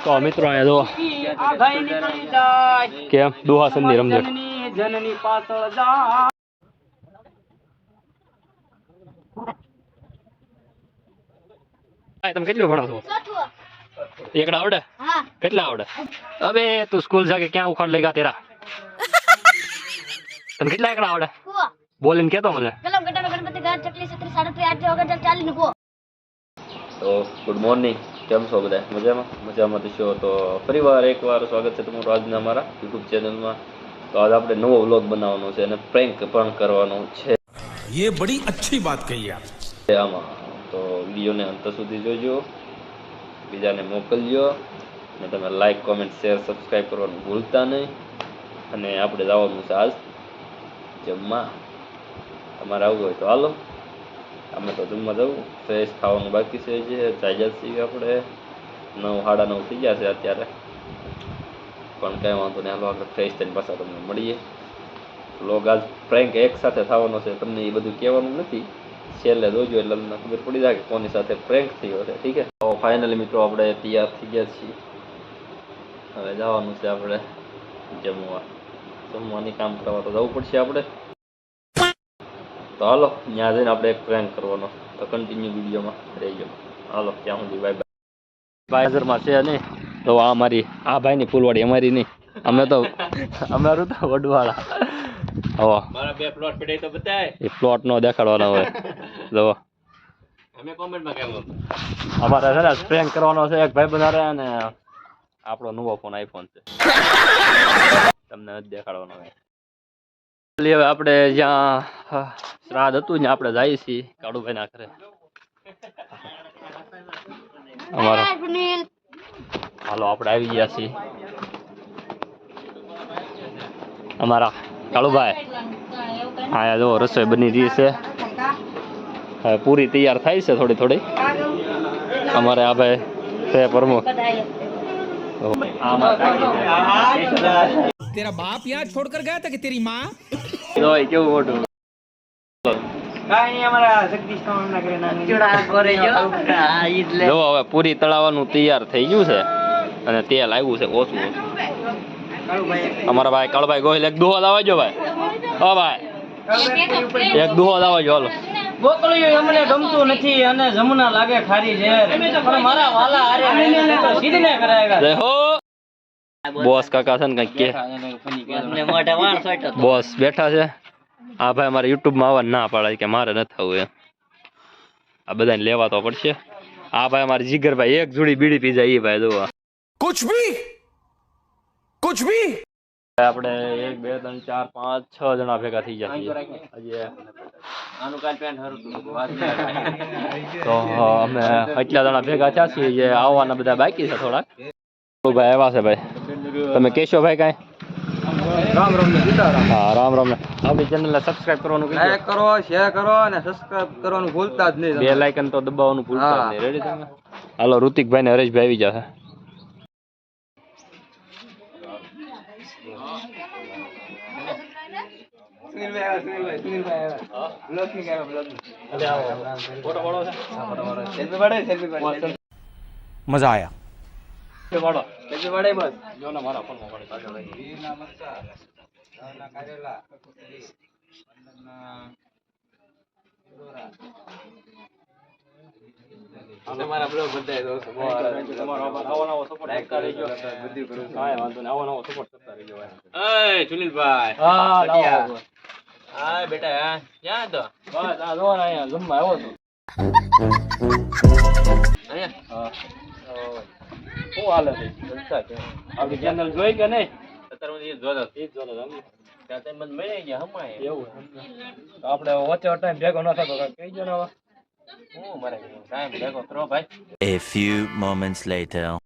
તો મિત્રો અહીંયા જો કેમ? દુહાસનની રમઝટ. જનની પાછળ જા તમે કેટલું ભણો છો? એકડા આવડે? કેટલા આવડે? અબે તું સ્કૂલ જાકે ક્યાં ઉખાડ લેગા તેરા? તમે કેટલા એકડા આવડે? બોલીને કેતો મને. નું તો ગુડ મોર્નિંગ કેમ છો બધા? મજામાં? મજામાં તો તો ફરીવાર એકવાર સ્વાગત છે તમારું આજના મારા યુટ્યુબ ચેનલમાં તો આજ આપણે નવો વ્લોગ બનાવવાનો છે અને પ્રેન્ક પણ કરવાનો છે. યે બડી અચ્છી વાત કહી આપ. આમાં. તો વિડીયોને અંત સુધી જોજો. બીજાને મોકલજો. અને તમે લાઈક કોમેન્ટ શેર સબસ્ક્રાઈબ કરવાનું ભૂલતા નહીં. અને આપણે જવાનું છે આજ જમવા. તમારે આવવું હોય તો હાલો. અમે તો જમવા જવું. ફ્રેશ ખાવાનું બાકી છે જે ચાલ્યા છીએ આપણે. નવ, સાડા નવ થઈ ગયા છે અત્યારે. પણ કંઈ વાંધો નહીં. હાલો, આપણે ફ્રેશ થઈને પાછા તમને મળીએ. લોગ આજ ફ્રેન્ક એક સાથે થવાનો છે. તમને એ બધું કહેવાનું નથી. છેલ્લે જોજો, એટલે તમને ખબર પડી જાય કે કોની સાથે ફ્રેન્ક થયો છે. ઠીક છે? તો ફાઇનલી મિત્રો, આપણે તૈયાર થઈ ગયા છીએ. હવે જવાનું છે આપણે જમવા. જમવાની કામ કરવા તો જવું પડશે આપણે. તો હાલો ત્યાં જઈને આપણે એક પ્રેન્ક કરવાનો. તો કન્ટિન્યુ વિડીયોમાં રહેજો. હાલો ત્યાં સુધી બાય બાય હાજરમાં છે નહીં તો આ મારી આ ભાઈની ફૂલવાડી અમારી નહીં. અમે તો અમારું તો વડવાળા. મારા બે પ્લોટ પડે તો બતાય. એ પ્લોટ નો દેખાડવાનો હોય. જો. અમે કોમેન્ટમાં કેમ અમારે છે ને પ્રેન્ક કરવાનો છે. એક ભાઈ બનારે અને આપણો નવો ફોન આઈફોન છે. તમને જ દેખાડવાનો હોય એટલે હવે આપણે જ્યાં હા, શ્રાદ્ધ હતું ને આપણે જઈએ છીએ કાળુભાઈ ના ઘરે હાલો આપણે આવી ગયા છીએ. અમારા કાળુભાઈ. હા જો રસોઈ બની રહી છે. હવે પૂરી તૈયાર થાય છે થોડી થોડી. અમારે આ ભાઈ છે પ્રમુખ. તેરા બાપ યાદ છોડ કર ગયા હતા કે તેરી માં? કેવું મોટું જો હવે પૂરી તળાવવાનું તૈયાર થઈ ગયું છે અને તેલ આવ્યું છે ઓછું ઓછું. અમારા ભાઈ કાળભાઈ ગોહિલ એક દુહો લાવજો ભાઈ. હા ભાઈ. એક દુહો લાવજો હાલો. ગોકળિયું અમને ગમતું નથી અને જમુના લાગે ખારી ઝેર પણ મારા વાલા હારે તો સીધને કરાયેલા જય હો. બોસ કાકા છે ને કઈ કે. બોસ બેઠા છે. આ ભાઈ મારે યુટ્યુબમાં આવવા ના પાડે કે મારે ન થવું એ આ બધાને લેવા તો પડશે. આ ભાઈ મારે જીગરભાઈ એક જોડી બીડી પી જાય એ ભાઈ જોવા. કુછ ભી? કુછ ભી? આપણે એક બે ત્રણ ચાર પાંચ છ જણા ભેગા થઈ જશે તો અમે એટલા જણા ભેગા થયા છીએ. આવવાના બધા બાકી છે થોડાક. ભાઈ એવા છે ભાઈ. તમે કેશો ભાઈ કાંઈ? રામ રામ. હા રામ રામ આપણી ચેનલને સબસ્ક્રાઇબ કરવાનું કીધું લાઈક કરો શેર કરો અને સબસ્ક્રાઇબ કરવાનું ભૂલતા જ નહીં બે લાઇકન તો દબાવવાનું ભૂલતા જ નહીં. રેડી તમે? હાલો ઋતિકભાઈ ને હરેશભાઈ આવી જશે. કેજે વડે બસ જો ના મારા ફોનમાં વડે એ ના મસ્તા ના કારેલા તમારા બ્લોગ વાંધો નહીં. આવો નવો સપોર્ટ કરતા રહેજો. એ હા લાવો હા બેટા હા. ક્યાં તો અહીંયા જમવા આવ્યો છું. અહીંયા? હા. ઓ છે. જોઈ કે નહીં? આપણે વચ્ચે ટાઈમ ભેગો ન થતો કરો ભાઈ A few moments later.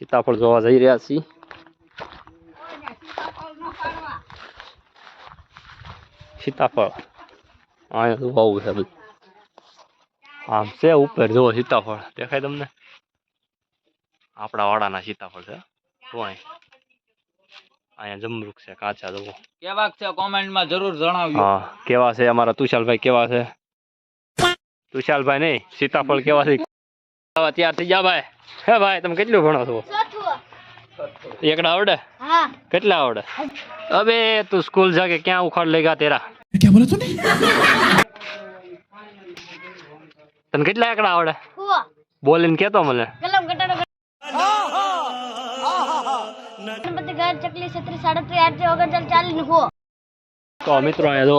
سیتاف سیتاف دیکھا وڑا سیتاف جمر جان کے تشال بھائی کہاں تھی نئی سیتاف હે ભાઈ તમે કેટલું ભણો છો? એકડા આવડે? કેટલા આવડે? અબે તું સ્કૂલ જા કે ક્યાં ઉખાડ લઈ ગયા તેરા? ક્યાં બોલે તું તને કેટલા એકડા આવડે? બોલીને કેતો મને. તો મિત્રો અહીંયા જો.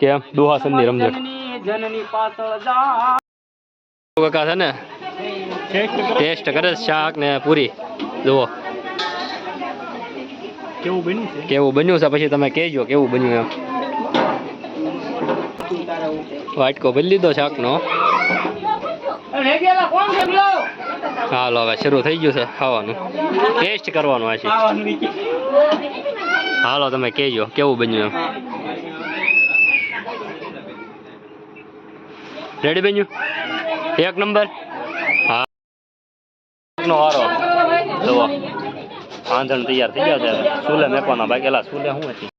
કેમ? દુહાસનની રમઝટ કાકા છે ને ટેસ્ટ કરે શાક ને પૂરી. જુઓ. કેવું બન્યું છે? કેવું બન્યું છે? પછી તમે કહેજો કેવું બન્યું એમ. વાટકો ભરી લીધો શાકનો. હાલો હવે શરૂ થઈ ગયું છે ખાવાનું. ટેસ્ટ કરવાનું આ છે હાલો તમે કહેજો કેવું બન્યું એમ. રેડી બન્યું? એક નંબર હા નો વારો જુઓ આંધણ તૈયાર થઈ ગયા છે સુલે મેકવાના બાકી સુલે શું હતી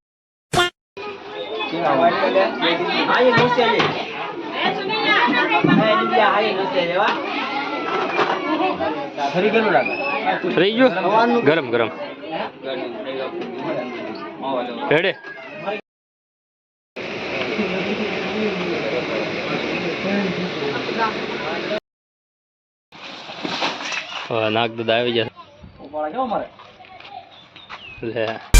આયે નોસે લે આયે લીધા આયે નોસે લેવા ફરી ગયેલું લાગે થઈ ગયું ગરમ ગરમ રેડી હવે નાગ દૂધ આવી જશે લે.